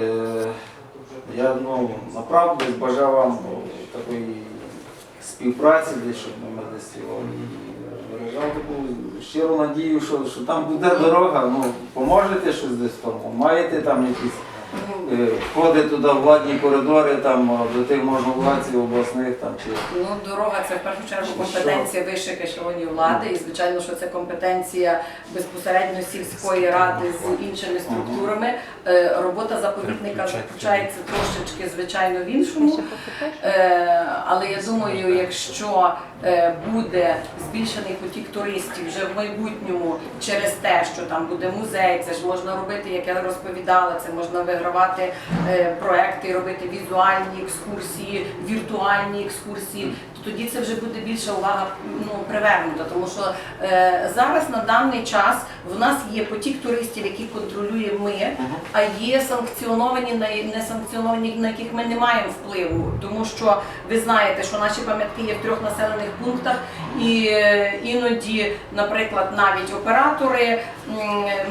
Е, Я ну, направду бажав вам такої співпраці, щоб ми десь виражав таку щиру надію, що, що там буде дорога, ну, поможете щось десь тому, маєте там якісь е, входи туди в владні коридори, там, о, до тих можновладців обласних там, чи Ну, дорога це в першу чергу компетенція вищих ешелонів влади, і звичайно, що це компетенція безпосередньо сільської ради з іншими структурами. Е, Робота заповідника заключається трошечки, звичайно, в іншому. Е, Але я думаю, якщо е, буде збільшений потік туристів вже в майбутньому через те, що там буде музей, це ж можна робити, як я розповідала, це можна вигравати е, проекти, робити візуальні екскурсії, віртуальні екскурсії. То Тоді це вже буде більша увага ну, привернута, тому що е, зараз на даний час в нас є потік туристів, які контролюємо ми, а є санкціоновані на несанкціоновані, на яких ми не маємо впливу. Тому що ви знаєте, що наші пам'ятки є в трьох населених пунктах, і е, іноді, наприклад, навіть оператори,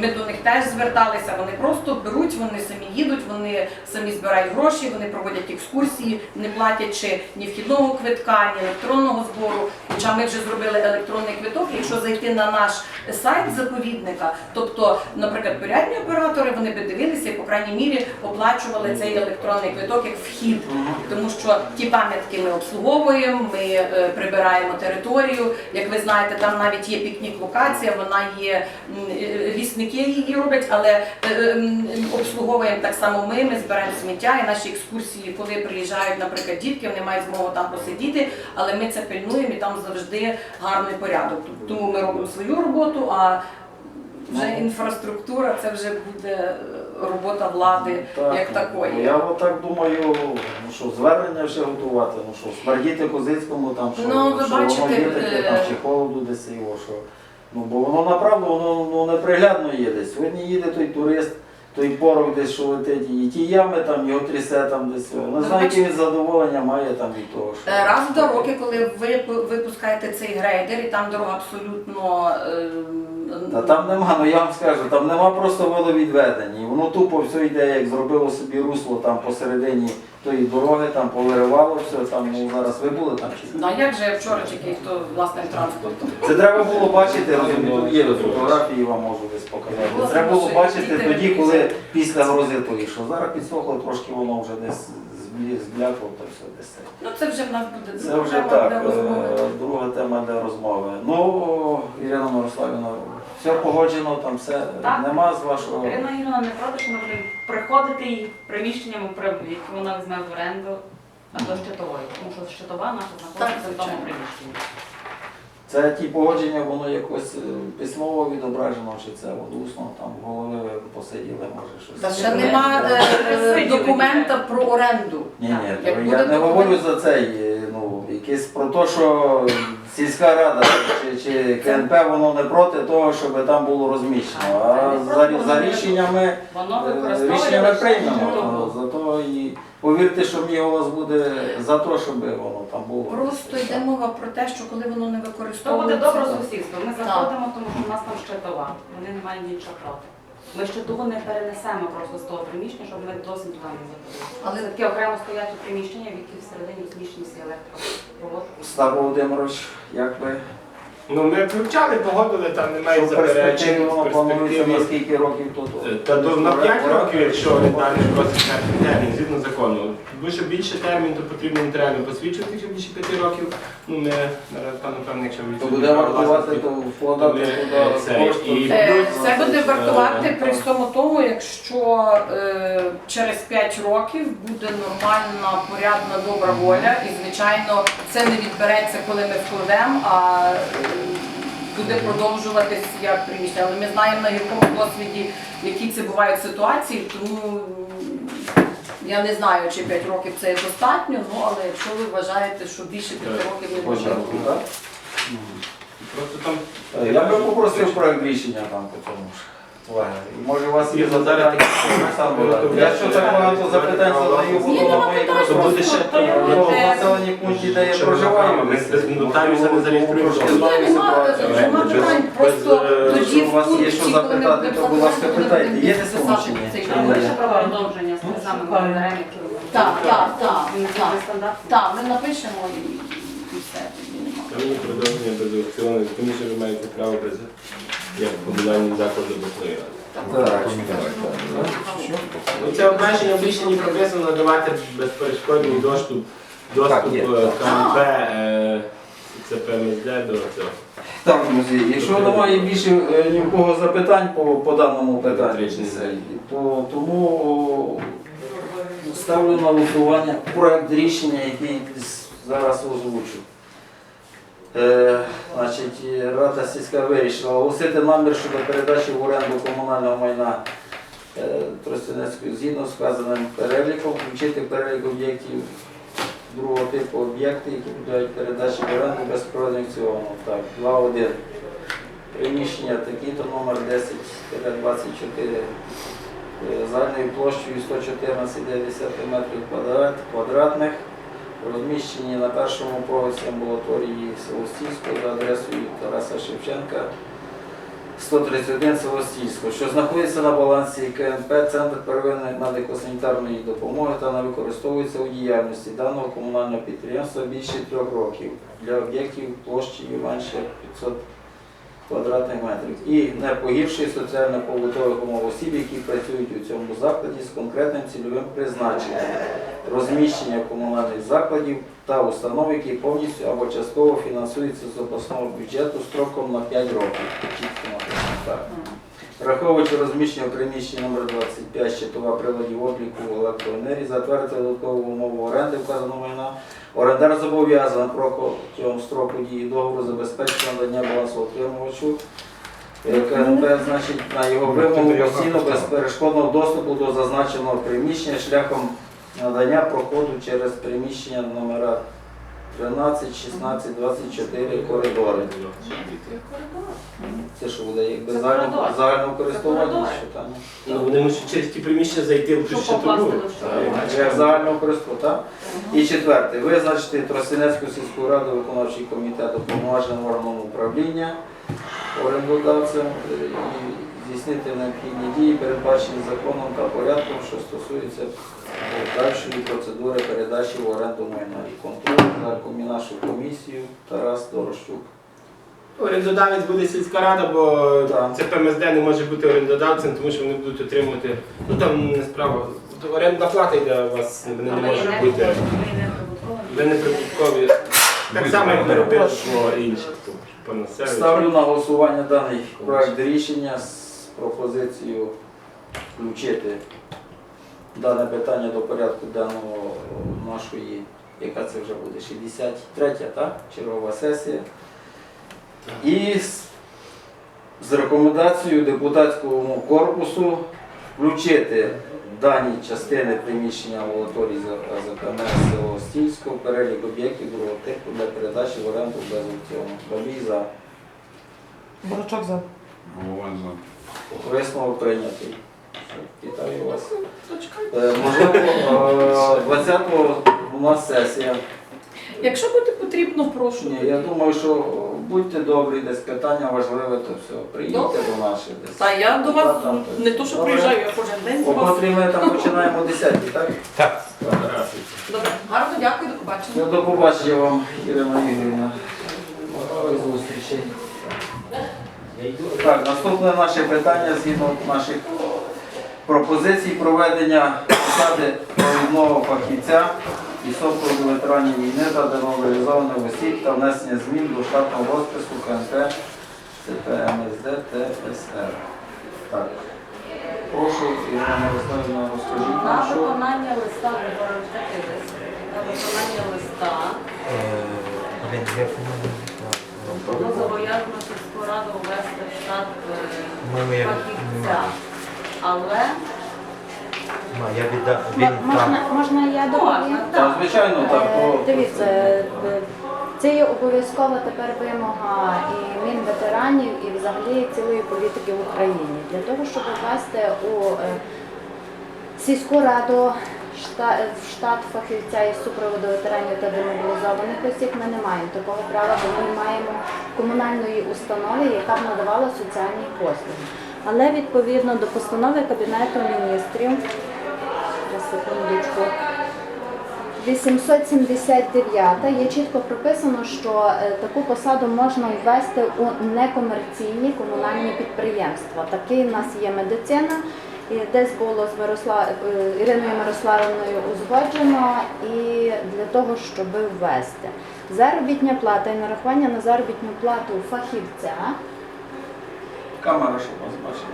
ми до них теж зверталися. Вони просто беруть, вони самі їдуть, вони самі збирають гроші, вони проводять екскурсії, не платячи ні вхідного квитка, ні електронного збору. Хоча ми вже зробили електронний квиток. Якщо зайти на наш сайт заповідника, тобто, наприклад, порядні оператори вони би дивилися і по крайній мірі оплачували цей електронний квиток як вхід, тому що ті пам'ятки ми обслуговуємо, ми е, прибираємо територію. Як ви знаєте, там навіть є пікнік-локація, вона є е, лісники її роблять, але е, е, обслуговуємо так само ми. Ми збираємо сміття і наші екскурсії, коли приїжджають, наприклад, дітки, вони мають змогу там посидіти, але ми це пильнуємо і там завжди гарний порядок. Тому ми робимо свою роботу. а вже Ну. інфраструктура це вже буде робота влади Так, як ну, такої. Я отак думаю, ну що, звернення ще готувати, ну що, смердіти Козицькому, там, що, Ну, ви що воно є таке, там, е, чи холоду десь його, що. Ну, бо воно направду, воно ну, неприглядно є десь. Сьогодні їде той турист, той порох десь, що летить, і ті ями там, його трясе там десь. Не Ну, знаю, яке задоволення має там від того, що. Е, Раз в два роки, коли ви випускаєте цей грейдер, і там дорога абсолютно е, Та там нема, ну я вам скажу, там нема просто водовідведення. Воно тупо все йде, як зробило собі русло там посередині тої дороги, там повиривало все, там ну, зараз ви були там чи? Ну, а як же вчора чи хто власним транспортом? Це треба було бачити, розумієте, є фотографії, вам можу десь показати. Треба було бачити тоді, коли після грози що зараз підсохло, трошки воно вже десь зблякло, то все десь. Ну це вже в нас буде Це вже тема так, розмови. е, друга тема для розмови. Ну, Ірина Мирославівна, все погоджено, там все Так. нема з вашого. Ірина Юрівна не проти, що ми будемо приходити і приміщеннями, які вона візьме в оренду, а до щитової, тому що щитова наша знаходиться в тому звичайно. приміщенні. Це ті погодження, воно якось е, письмово відображено, чи це от усно, там голови ви посиділи, може щось. Та ще нема е, е, документа про оренду. Ні, ні, Як то буде я не говорю за цей, е, ну, якесь про те, що сільська рада чи, чи КНП воно не проти того, щоб там було розміщено. А за, за рішеннями, Воно е, рішеннями приймемо. щитову. Зато і повірте, що мій голос буде за те, щоб воно там було. Просто йде мова про те, що коли воно не То буде використовується. добре сусідство. Ми заходимо, тому що в нас там ще щитова. Вони не мають нічого проти. Ми ще того не перенесемо просто з того приміщення, щоб ми досить туди не заходили. Але- таке окремо стоять приміщення, в якій всередині розміщені всі електропроводки. Став Володимирович, як ви? Ну, ми вивчали, погодили, там немає Що заперечень. планується на перспективі. скільки років тут? Та до на 5 років, якщо орендарний просить термін, термін згідно закону. Якщо більше термін, то потрібно нотаріально посвідчувати, якщо більше 5 років. Ну, ми, напевно, напевно, якщо То відсутні буде вартувати, то вкладати туди е, це, кошти. Е, Це буде вартувати при всьому тому, якщо е, через 5 років буде нормальна, порядна, добра воля, і звичайно це не відбереться, коли ми вкладемо, а е, буде продовжуватись як приміщення. Але ми знаємо на якому досвіді, які це бувають ситуації, тому я не знаю, чи 5 років це є достатньо, ну але якщо ви вважаєте, що більше 5 років не може бути. Просто там Я би попросив проект рішення там по цьому ж. І Може у вас є зараз такі- Олександр Богданович? Якщо так багато запитань задаю, Ні, буду на моїй питань, То буде ще просто в населенні пункті, де я проживаю, ми нотаріуса не зареєструємо. просто якщо у вас в є що пункті, коли ми запитати, то, будь ласка, питайте. Є десь продовження з ви Так, так, так, так. ми напишемо і, все. Та продовження без аукціону, тому що ви маєте право без як комунальні заклади обласної ради. Так. Ну, Це обмеження в рішенні прописано надавати безперешкодний доступ, доступ є, е, так. КМП, е, ЦПМСД до цього. Так, друзі, якщо немає більше е, ні в кого запитань по, по даному питанню, то тому ставлю на голосування проект рішення, який зараз озвучу. Е, значить, Рада сільська вирішила оголосити намір щодо передачі в оренду комунального майна е, Тростянецької згідно з вказаним переліком, включити перелік об'єктів другого типу об'єкти, які підлягають передачі в оренду без проведення аукціону. Так, 2.1. Приміщення такі-то номер 10-24 е, загальною площею 114,9 метрів квадратних, розміщені на першому поверсі амбулаторії Севостійської за адресою Тараса Шевченка 131 Севостійського, що знаходиться на балансі КНП Центр первинної медико-санітарної допомоги та не використовується у діяльності даного комунального підприємства більше трьох років. Для об'єктів площею менше 500 квадратних метрів і не погіршує соціально-побутових умов осіб, які працюють у цьому закладі з конкретним цільовим призначенням, розміщення комунальних закладів та установ, які повністю або частково фінансуються з обласного бюджету строком на 5 років. Так. Враховуючи розміщення в приміщенні номер 25 щитова приладів обліку електроенергії, затвердити додаткову умову оренди вказаного майна. Орендар зобов'язаний протягом строку дії договору забезпечити надання балансоутримувачу е, КНП, значить, на його вимогу постійно безперешкодного доступу до зазначеного приміщення шляхом надання проходу через приміщення номера 13, 16, 24 коридори. Це що буде якби Це загально, коридор. загального користування, Це що там? Ну, вони мусять через ті приміщення зайти в Щоб щитову. попасти до Як загального користування, так? І четверте, визначити Тростянецьку сільську раду виконавчий комітет уповноваженим органом управління орендодавцем е, і здійснити необхідні дії, передбачені законом та порядком, що стосуються подальшої процедури передачі в оренду майна і контролю за нашу комісію Тарас Дорощук. Орендодавець буде сільська рада, бо Так. ЦПМСД не може бути орендодавцем, тому що вони будуть отримувати. Ну там не справа. Орендна плата йде у вас, не не бути. Ви не прибуткові. Так само, як. По населенню. Ставлю на голосування даний проект рішення з пропозицією включити дане питання до порядку денного нашої, яка це вже буде, 63-я, так? Чергова сесія. І з, з рекомендацією депутатському корпусу включити дані частини приміщення амбулаторії ЗКМ село Стільського перелік об'єктів другого типу для передачі в оренду без аукціону. Бабій за Бурачок за. висновок прийнятий. Вітаю вас. Е, Можливо, е, 20-го у нас сесія. Якщо буде потрібно, прошу. Ні, я думаю, що будьте добрі, десь питання важливе, то все. Приїдьте Добре. до наших десь. Та я до вас не то, що Добре. приїжджаю, я кожен день до О вас. котрій ми там починаємо о 10 так? Так. Добре, гарно, дякую, до побачення. Ну, До побачення вам, Ірина Ігорівна. До зустрічі. Так, наступне наше питання згідно наших пропозицій проведення посади провідного фахівця і сопроводу ветеранів війни та демобілізованих осіб та внесення змін до штатного розпису КНП ЦПМСД ТСР. Так. Прошу, Ірина Мирославівна, розкажіть На нам, що. виконання листа. На виконання листа було зобов'язано сільську раду ввести в штат е, фахівця. Але Я віддав, він Можна, там. можна я доповім? можна, Так, звичайно, так. Е, Дивіться, е, Це є обов'язкова тепер вимога і Мінветеранів, і взагалі цілої політики в Україні. Для того, щоб ввести у е, сільську раду шта- в штат фахівця із супроводу ветеранів та демобілізованих осіб, ми не маємо такого права, бо ми не маємо комунальної установи, яка б надавала соціальні послуги. Але відповідно до постанови Кабінету міністрів, зараз, секундочку, 879 є чітко прописано, що е, таку посаду можна ввести у некомерційні комунальні підприємства. Такий в нас є медицина, і десь було з Мирослав... е, Іриною Мирославівною узгоджено і для того, щоб ввести. Заробітня плата і нарахування на заробітну плату фахівця Камера, щоб вас бачили.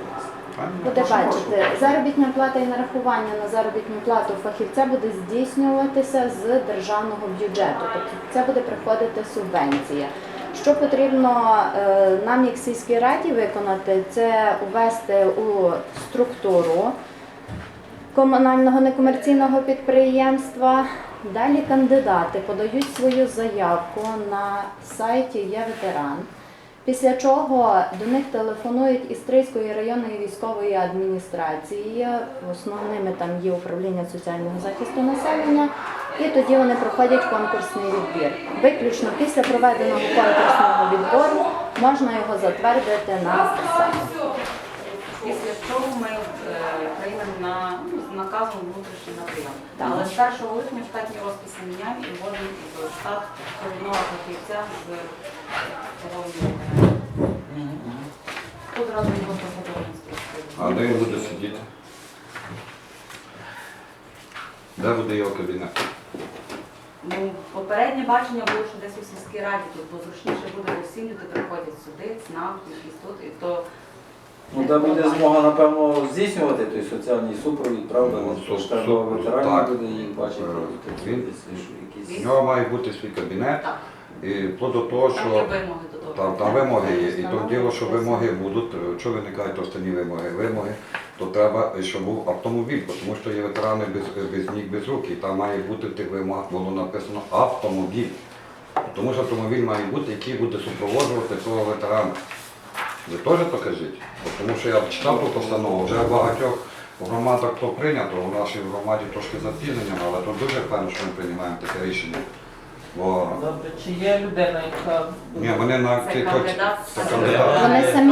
Буде бачити, заробітна плата і нарахування на заробітну плату фахівця буде здійснюватися з державного бюджету. Тобто це буде приходити субвенція. Що потрібно е, нам, як сільській раді, виконати, це увести у структуру комунального некомерційного підприємства. Далі кандидати подають свою заявку на сайті Є ветеран. Після чого до них телефонують із Стрийської районної військової адміністрації. Основними там є управління соціального захисту населення, і тоді вони проходять конкурсний відбір. Виключно після проведеного конкурсного відбору можна його затвердити на посаду. Після чого ми е, приймемо на ну, наказом внутрішній на прийом. Так. Але з 1 липня штатні розписи міняємо і вводимо в штат корінного фахівця з психології. Тут одразу його позадовольності. А де він буде сидіти? Де буде його кабінет? Ну, попереднє бачення було, що десь у сільській раді тут, бо зручніше буде усім люди приходять сюди, ЦНАП, якісь тут, і то Ну, де буде змога, напевно, здійснювати той соціальний супровід, правда? Ну, Ну, су- штаб супровід, так. буде їх бачити. Е, такі він- десь, що У якісь- нього має бути свій кабінет, так, і вплоть до того, там є що вимоги до того. там, там вимоги є. І то діло, що вимоги будуть, е, що виникають останні вимоги? Вимоги, то треба, щоб був автомобіль, бо тому що є ветерани без, без ніг, без рук, і там має бути в тих вимогах було написано автомобіль. Тому що автомобіль має бути, який буде супроводжувати того ветерана. Ви теж покажіть? Тому що я читав ту постанову, вже в багатьох громадах то прийнято, у нашій громаді трошки запізнення, але то дуже певно, що ми приймаємо таке рішення. Бо Добре, чи є людина, яка ні, вони на Це кандидат. це кандидат. Вони самі